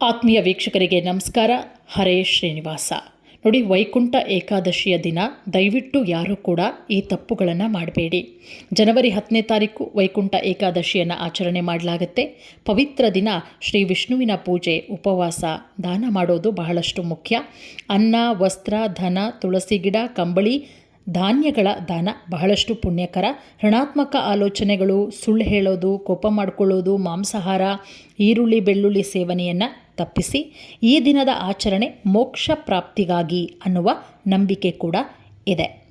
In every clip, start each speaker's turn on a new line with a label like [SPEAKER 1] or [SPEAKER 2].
[SPEAKER 1] ಆತ್ಮೀಯ ವೀಕ್ಷಕರಿಗೆ ನಮಸ್ಕಾರ. ಹರೇ ಶ್ರೀನಿವಾಸ. ನೋಡಿ, ವೈಕುಂಠ ಏಕಾದಶಿಯ ದಿನ. ದಯವಿಟ್ಟು ಯಾರೂ ಕೂಡ ಈ ತಪ್ಪುಗಳನ್ನು ಮಾಡಬೇಡಿ. ಜನವರಿ ಹತ್ತನೇ ತಾರೀಕು ವೈಕುಂಠ ಏಕಾದಶಿಯನ್ನು ಆಚರಣೆ ಮಾಡಲಾಗುತ್ತೆ. ಪವಿತ್ರ ದಿನ ಶ್ರೀ ವಿಷ್ಣುವಿನ ಪೂಜೆ, ಉಪವಾಸ, ದಾನ ಮಾಡೋದು ಬಹಳಷ್ಟು ಮುಖ್ಯ. ಅನ್ನ, ವಸ್ತ್ರ, ಧನ, ತುಳಸಿ ಗಿಡ, ಕಂಬಳಿ, ಧಾನ್ಯಗಳ ದಾನ ಬಹಳಷ್ಟು ಪುಣ್ಯಕರ. ಋಣಾತ್ಮಕ ಆಲೋಚನೆಗಳು, ಸುಳ್ಳು ಹೇಳೋದು, ಕೋಪ ಮಾಡಿಕೊಳ್ಳೋದು, ಮಾಂಸಾಹಾರ, ಈರುಳ್ಳಿ ಬೆಳ್ಳುಳ್ಳಿ ಸೇವನೆಯನ್ನು ತಪ್ಪಿಸಿ ಈ ದಿನದ ಆಚರಣೆ ಮೋಕ್ಷ ಪ್ರಾಪ್ತಿಗಾಗಿ ಅನ್ನುವ ನಂಬಿಕೆ ಕೂಡ ಇದೆ.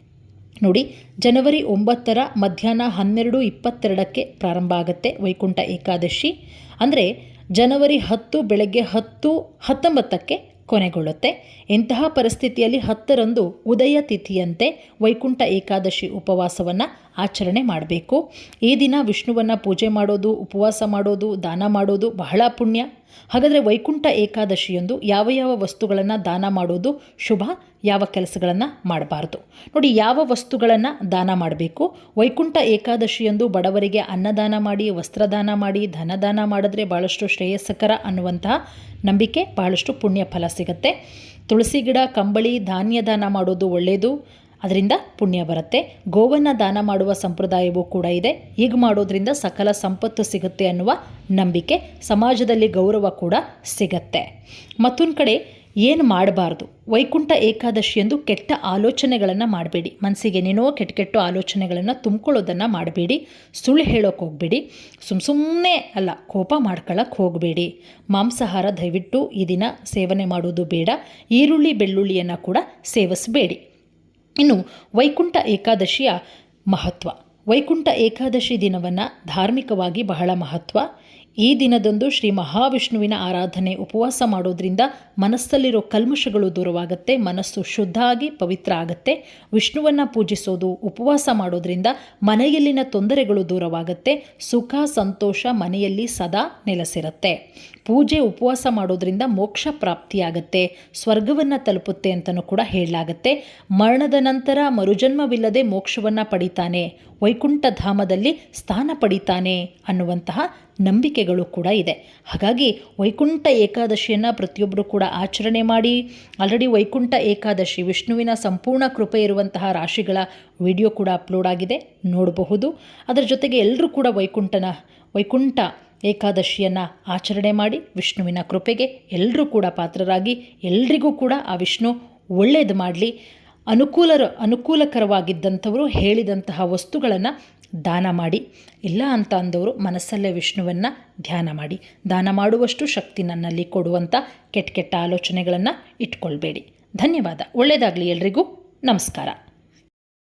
[SPEAKER 1] ನೋಡಿ, ಜನವರಿ ಒಂಬತ್ತರ ಮಧ್ಯಾಹ್ನ ಹನ್ನೆರಡು ಇಪ್ಪತ್ತೆರಡಕ್ಕೆ ಪ್ರಾರಂಭ ಆಗುತ್ತೆ ವೈಕುಂಠ ಏಕಾದಶಿ. ಅಂದರೆ, ಜನವರಿ ಹತ್ತು ಬೆಳಗ್ಗೆ ಹತ್ತು ಹತ್ತೊಂಬತ್ತಕ್ಕೆ ಕೊನೆಗೊಳ್ಳುತ್ತೆ. ಇಂತಹ ಪರಿಸ್ಥಿತಿಯಲ್ಲಿ ಹತ್ತರಂದು ಉದಯ ತಿಥಿಯಂತೆ ವೈಕುಂಠ ಏಕಾದಶಿ ಉಪವಾಸವನ್ನು ಆಚರಣೆ ಮಾಡಬೇಕು. ಈ ದಿನ ವಿಷ್ಣುವನ್ನು ಪೂಜೆ ಮಾಡೋದು, ಉಪವಾಸ ಮಾಡೋದು, ದಾನ ಮಾಡೋದು ಬಹಳ ಪುಣ್ಯ. ಹಾಗಾದರೆ ವೈಕುಂಠ ಏಕಾದಶಿಯೊಂದು ಯಾವ ಯಾವ ವಸ್ತುಗಳನ್ನು ದಾನ ಮಾಡೋದು ಶುಭ ಯಾವ ಕೆಲಸಗಳನ್ನು ಮಾಡಬಾರ್ದು. ನೋಡಿ, ಯಾವ ವಸ್ತುಗಳನ್ನು ದಾನ ಮಾಡಬೇಕು? ವೈಕುಂಠ ಏಕಾದಶಿಯಂದು ಬಡವರಿಗೆ ಅನ್ನದಾನ ಮಾಡಿ, ವಸ್ತ್ರದಾನ ಮಾಡಿ, ಧನದಾನ ಮಾಡಿದ್ರೆ ಭಾಳಷ್ಟು ಶ್ರೇಯಸ್ಸಕರ ಅನ್ನುವಂತಹ ನಂಬಿಕೆ, ಬಹಳಷ್ಟು ಪುಣ್ಯ ಫಲ ಸಿಗುತ್ತೆ. ತುಳಸಿ ಗಿಡ, ಕಂಬಳಿ, ಧಾನ್ಯ ದಾನ ಮಾಡೋದು ಒಳ್ಳೆಯದು ಅದರಿಂದ ಪುಣ್ಯ ಬರುತ್ತೆ. ಗೋವನ್ನು ದಾನ ಮಾಡುವ ಸಂಪ್ರದಾಯವೂ ಕೂಡ ಇದೆ. ಹೀಗೆ ಮಾಡೋದ್ರಿಂದ ಸಕಲ ಸಂಪತ್ತು ಸಿಗುತ್ತೆ ಅನ್ನುವ ನಂಬಿಕೆ, ಸಮಾಜದಲ್ಲಿ ಗೌರವ ಕೂಡ ಸಿಗತ್ತೆ. ಮತ್ತೊಂದು ಕಡೆ ಏನು ಮಾಡಬಾರ್ದು? ವೈಕುಂಠ ಏಕಾದಶಿಯಂದು ಕೆಟ್ಟ ಆಲೋಚನೆಗಳನ್ನು ಮಾಡಬೇಡಿ. ಮನಸ್ಸಿಗೆ ಏನೇನೋ ಕೆಟ್ಟ ಕೆಟ್ಟ ಆಲೋಚನೆಗಳನ್ನು ತುಂಬ್ಕೊಳ್ಳೋದನ್ನು ಮಾಡಬೇಡಿ. ಸುಳ್ಳು ಹೇಳೋಕೆ ಹೋಗಬೇಡಿ. ಸುಮ್ಮ ಸುಮ್ಮನೆ ಅಲ್ಲ, ಕೋಪ ಮಾಡ್ಕೊಳ್ಳೋಕೆ ಹೋಗಬೇಡಿ. ಮಾಂಸಾಹಾರ ದಯವಿಟ್ಟು ಈ ದಿನ ಸೇವನೆ ಮಾಡೋದು ಬೇಡ. ಈರುಳ್ಳಿ, ಬೆಳ್ಳುಳ್ಳಿಯನ್ನು ಕೂಡ ಸೇವಿಸಬೇಡಿ. ಇನ್ನು ವೈಕುಂಠ ಏಕಾದಶಿಯ ಮಹತ್ವ. ವೈಕುಂಠ ಏಕಾದಶಿ ದಿನವನ್ನು ಧಾರ್ಮಿಕವಾಗಿ ಬಹಳ ಮಹತ್ವ. ಈ ದಿನದಂದು ಶ್ರೀ ಮಹಾವಿಷ್ಣುವಿನ ಆರಾಧನೆ ಉಪವಾಸ ಮಾಡೋದ್ರಿಂದ ಮನಸ್ಸಲ್ಲಿರೋ ಕಲ್ಮಶಗಳು ದೂರವಾಗುತ್ತೆ, ಮನಸ್ಸು ಶುದ್ಧ ಆಗಿ ಪವಿತ್ರ ಆಗುತ್ತೆ. ವಿಷ್ಣುವನ್ನು ಪೂಜಿಸೋದು, ಉಪವಾಸ ಮಾಡೋದ್ರಿಂದ ಮನೆಯಲ್ಲಿನ ತೊಂದರೆಗಳು ದೂರವಾಗುತ್ತೆ, ಸುಖ, ಸಂತೋಷ ಮನೆಯಲ್ಲಿ ಸದಾ ನೆಲೆಸಿರುತ್ತೆ. ಪೂಜೆ, ಉಪವಾಸ ಮಾಡೋದ್ರಿಂದ ಮೋಕ್ಷ ಪ್ರಾಪ್ತಿಯಾಗತ್ತೆ, ಸ್ವರ್ಗವನ್ನು ತಲುಪುತ್ತೆ ಅಂತಲೂ ಕೂಡ ಹೇಳಲಾಗತ್ತೆ. ಮರಣದ ನಂತರ ಮರುಜನ್ಮವಿಲ್ಲದೆ ಮೋಕ್ಷವನ್ನು ಪಡಿತಾನೆ ವೈಕುಂಠ ಧಾಮದಲ್ಲಿ ಸ್ಥಾನ ಪಡಿತಾನೆ ಅನ್ನುವಂತಹ ನಂಬಿಕೆಗಳು ಕೂಡ ಇದೆ. ಹಾಗಾಗಿ ವೈಕುಂಠ ಏಕಾದಶಿಯನ್ನು ಪ್ರತಿಯೊಬ್ಬರು ಕೂಡ ಆಚರಣೆ ಮಾಡಿ ಆಲ್ರೆಡಿ ವೈಕುಂಠ ಏಕಾದಶಿ, ವಿಷ್ಣುವಿನ ಸಂಪೂರ್ಣ ಕೃಪೆ ಇರುವಂತಹ ರಾಶಿಗಳ ವಿಡಿಯೋ ಕೂಡ ಅಪ್ಲೋಡ್ ಆಗಿದೆ. ನೋಡಬಹುದು. ಅದರ ಜೊತೆಗೆ ಎಲ್ಲರೂ ಕೂಡ ವೈಕುಂಠನ, ವೈಕುಂಠ ಏಕಾದಶಿಯನ್ನು ಆಚರಣೆ ಮಾಡಿ, ವಿಷ್ಣುವಿನ ಕೃಪೆಗೆ ಎಲ್ಲರೂ ಕೂಡ ಪಾತ್ರರಾಗಿ, ಎಲ್ರಿಗೂ ಕೂಡ ಆ ವಿಷ್ಣು ಒಳ್ಳೆಯದು ಮಾಡಲಿ. ಅನುಕೂಲರ, ಅನುಕೂಲಕರವಾಗಿದ್ದಂಥವರು ಹೇಳಿದಂತಹ ವಸ್ತುಗಳನ್ನು ದಾನ ಮಾಡಿ, ಇಲ್ಲ ಅಂತ ಅಂದವರು ಮನಸ್ಸಲ್ಲೇ ವಿಷ್ಣುವನ್ನು ಧ್ಯಾನ ಮಾಡಿ. ದಾನ ಮಾಡುವಷ್ಟು ಶಕ್ತಿ ನನ್ನಲ್ಲಿ ಕೊಡುವಂಥ ಕೆಟ್ಟ ಕೆಟ್ಟ ಆಲೋಚನೆಗಳನ್ನು ಇಟ್ಕೊಳ್ಬೇಡಿ. ಧನ್ಯವಾದ. ಒಳ್ಳೆಯದಾಗಲಿ ಎಲ್ರಿಗೂ. ನಮಸ್ಕಾರ.